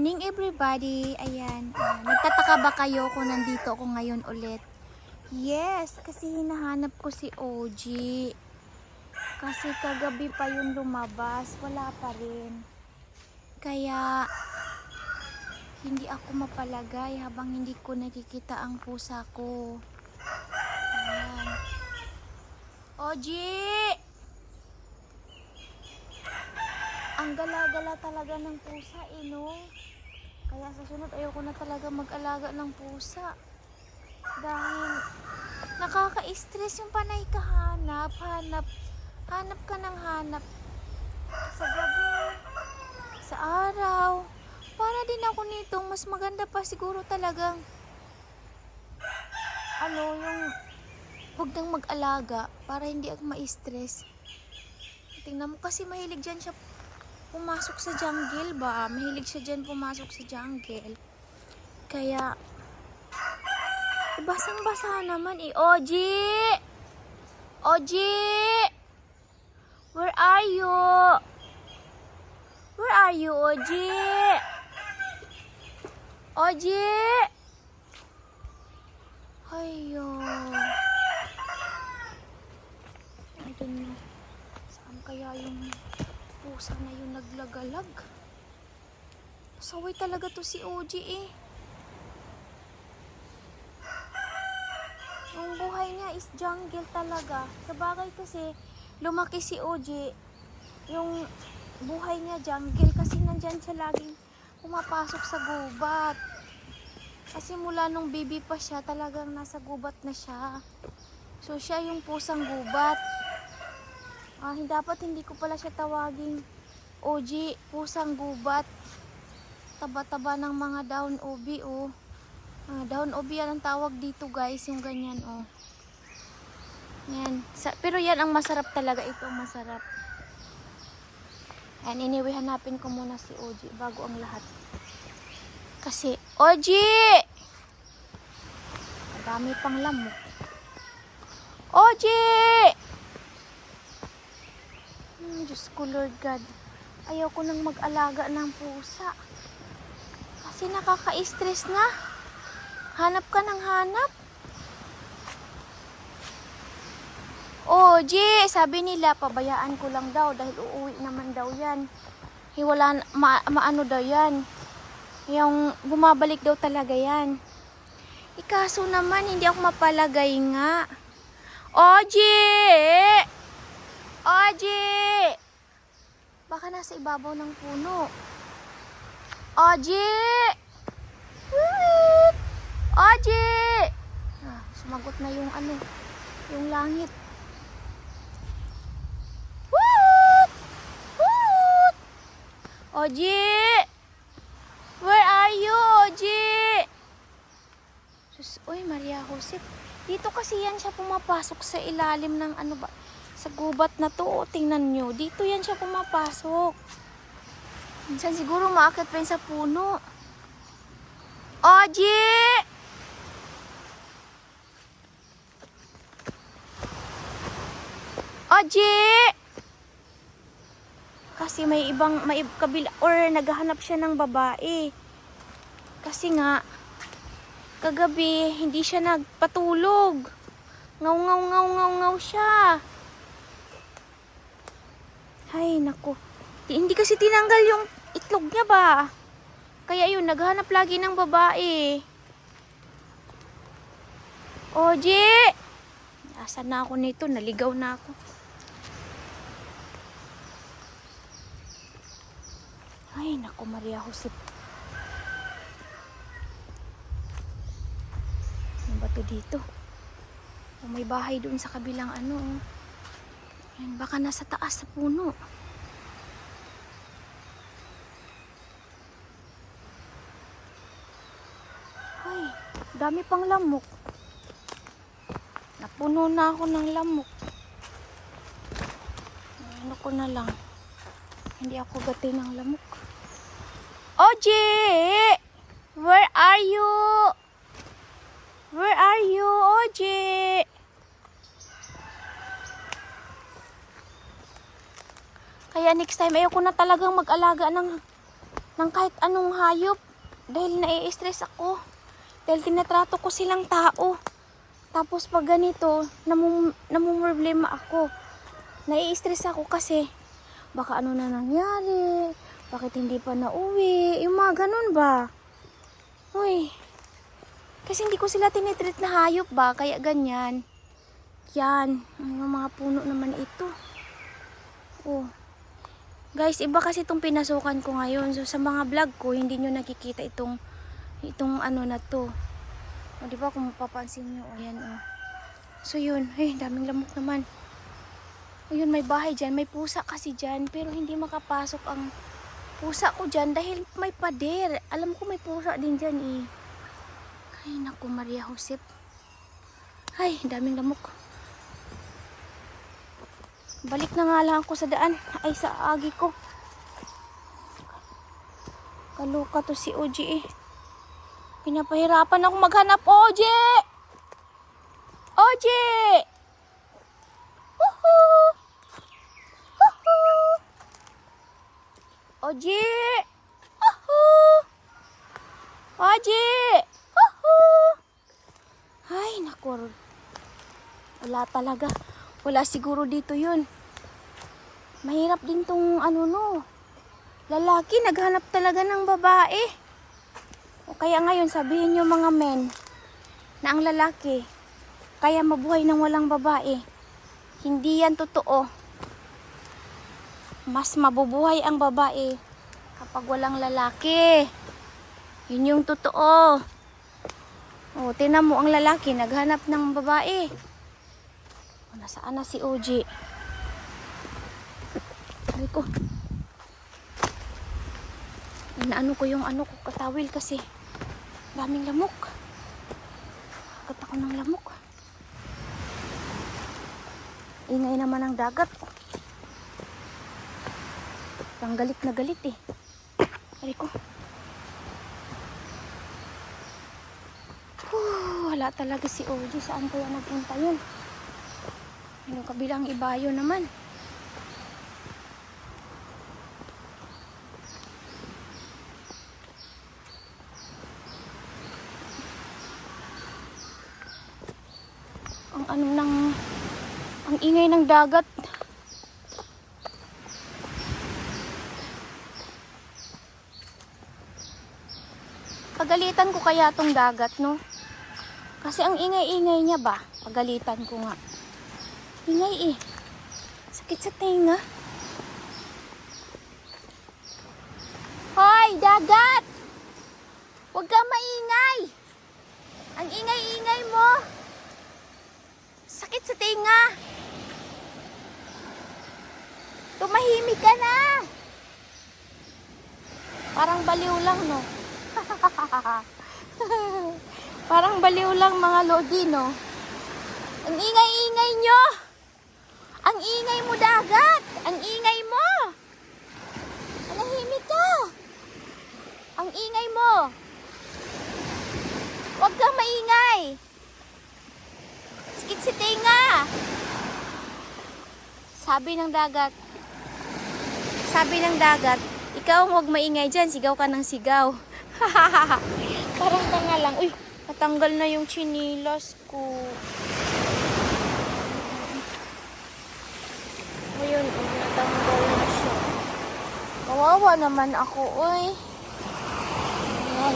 Morning everybody! Ayan, ah, nagtataka ba kayo kung nandito ako ngayon ulit? Yes, kasi hinahanap ko si OG. Kasi kagabi pa yun lumabas, wala pa rin. Kaya, hindi ako mapalagay habang hindi ko nakikita ang pusa ko. Ayan. OG! Ang gala-gala talaga ng pusa eh, no? Kaya sa sunod ayoko na talaga mag-alaga ng pusa. Dahil nakaka-stress yung panay ka hanap, hanap, hanap ka ng hanap. Sa gabi, sa araw. Para din ako nito, mas maganda pa siguro talagang ano, yung huwag nang mag-alaga para hindi ako ma-stress. Tingnan mo kasi mahilig dyan siya pumasok sa jungle ba? Mahilig siya dyan pumasok sa jungle. Kaya, basang-basa naman eh. Oji! Oji! Where are you? Where are you, Oji? Oji! Ayo. I don't know. Saan kaya yung pusa na yung naglagalag? Saway talaga to si OG eh. Yung buhay niya is jungle talaga. Sa bagay kasi, lumaki si OG. Yung buhay niya jungle kasi nandyan siya laging pumapasok sa gubat. Kasi mula nung baby pa siya, talagang nasa gubat na siya. So siya yung pusang gubat. Ah, dapat hindi ko pala siya tawaging OG, pusang gubat. Taba-taba ng mga down ubi, oh. Ah, down ubi yan ang tawag dito, guys, yung ganyan, oh. Yan. Sa, pero yan ang masarap talaga. Ito masarap. And anyway, hanapin ko muna si OG bago ang lahat. Kasi, OG! Madami pang lamok. OG! Hmm, Diyos ko, Lord God. Ayaw ko nang mag-alaga ng pusa. Kasi nakaka-stress na. Hanap ka ng hanap. OG! Sabi nila, pabayaan ko lang daw dahil uuwi naman daw yan. Hiwala, ma, maano daw yan. Yung bumabalik daw talaga yan. Ikaso naman, hindi ako mapalagay nga. OG! OG! Baka nasa ibabaw ng puno. Wait! OG! Ah, sumagot na yung ano, yung langit. Woot! Woot! OG! Where are you, OG? Sus, uy, Maria Jose. Dito kasi yan siya pumapasok sa ilalim ng ano ba, sa gubat na to. Tingnan nyo. Dito yan siya pumapasok. Minsan siguro maakit pa sa puno. OG! OG! Kasi may ibang, may kabila, or naghahanap siya ng babae. Kasi nga, kagabi, hindi siya nagpatulog. Ngaw, ngaw, ngaw, ngaw, ngaw siya. Ay, naku. Di- Hindi kasi tinanggal yung itlog niya ba? Kaya yun, naghanap lagi ng babae. Oji! Asan na ako nito? Naligaw na ako. Ay, naku, Maria Jose. Ano ba to dito? Oh, may bahay doon sa kabilang ano. oh. Yan, baka nasa taas sa puno. Ay, dami pang lamok. Napuno na ako ng lamok. Ano ko na lang. Hindi ako gati ng lamok. Oji! Where are you? Where are you, Oji? Kaya next time, ayoko na talagang mag-alaga ng ng kahit anong hayop dahil nai-stress ako. Dahil tinatrato ko silang tao. Tapos pag ganito, namum namumroblema ako. Nai-stress ako kasi baka ano na nangyari, bakit hindi pa nauwi, yung mga ganun ba? Uy, kasi hindi ko sila tinitreat na hayop ba, kaya ganyan. Yan, yung mga puno naman ito. Oh. Guys, iba kasi itong pinasukan ko ngayon. So, sa mga vlog ko, hindi nyo nakikita itong, itong ano na to. O, di ba kung mapapansin nyo, o yan, o. So, yun. Ay, daming lamok naman. Ayun, may bahay dyan. May pusa kasi dyan. Pero hindi makapasok ang pusa ko dyan dahil may pader. Alam ko may pusa din dyan, eh. Ay, naku, Maria Josep. Ay, daming lamok. Balik na nga lang ako sa daan. Ay, sa agi ko. Kaluka to si Oji eh. Pinapahirapan ako maghanap, Oji! Oji! Woohoo! Woohoo! Oji! Woohoo! Oji! Woohoo! Ay, naku. Wala talaga. Wala siguro dito yun. Mahirap din tong ano no. Lalaki, naghanap talaga ng babae. O kaya ngayon sabihin nyo mga men na ang lalaki kaya mabuhay ng walang babae. Hindi yan totoo. Mas mabubuhay ang babae kapag walang lalaki. Yun yung totoo. O, tinan mo ang lalaki, naghanap ng babae. Nasaan na si OG? Sabi ko. Inaano ko yung ano ko, katawil kasi. Daming lamok. Kagat ako ng lamok. Ingay naman ang dagat. Ang galit na galit eh. Sabi ko. Whew, wala talaga si OG. Saan kaya nagpunta yun? Yung kabilang ibayo naman. Ang ano ng ang ingay ng dagat. Pagalitan ko kaya tong dagat, no? Kasi ang ingay-ingay niya ba? Pagalitan ko nga. Ingay eh. Sakit sa tenga. Hoy, dagat! Huwag ka maingay! Ang ingay-ingay mo! Sakit sa tenga! Tumahimik ka na! Parang baliw lang, no? Parang baliw lang mga lodi, no? Ang ingay-ingay nyo! Mo dagat! Ang ingay mo! Manahimik ka! Ang ingay mo! Huwag kang maingay! Skit si tinga! Sabi ng dagat, sabi ng dagat, ikaw huwag maingay dyan, sigaw ka ng sigaw. Parang tanga lang. Uy, natanggal na yung chinilas ko. Ayun, oh, natanggal na siya. Kawawa naman ako, uy. Ayan.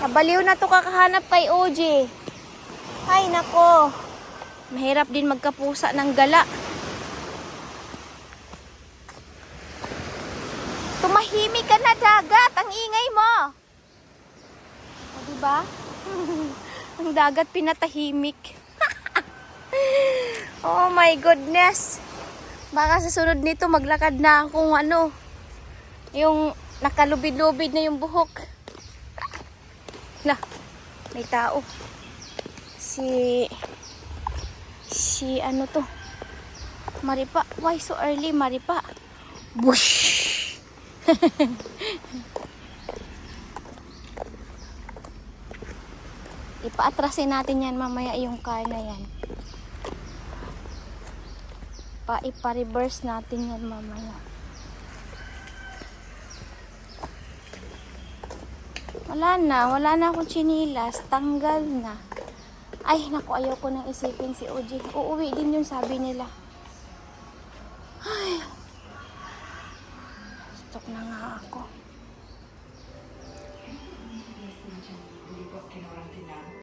Nabaliw na to kakahanap kay OJ. Ay, nako. Mahirap din magkapusa ng gala. Tumahimik ka na dagat. Ang ingay mo. O, diba? ang dagat pinatahimik. oh my goodness. Baka sa sunod nito maglakad na akong ano. Yung nakalubid-lubid na yung buhok. La, may tao. Si si ano to? Maripa. Why so early, Maripa? Bush. Ipaatrasin natin yan mamaya yung car na yan. Pa ipa-reverse natin yan mamaya. Wala na, wala na akong chinilas. Tanggal na. Ay, naku, ayaw ko nang isipin si OG. Uuwi din yun, sabi nila. Ay. Stok na nga ako.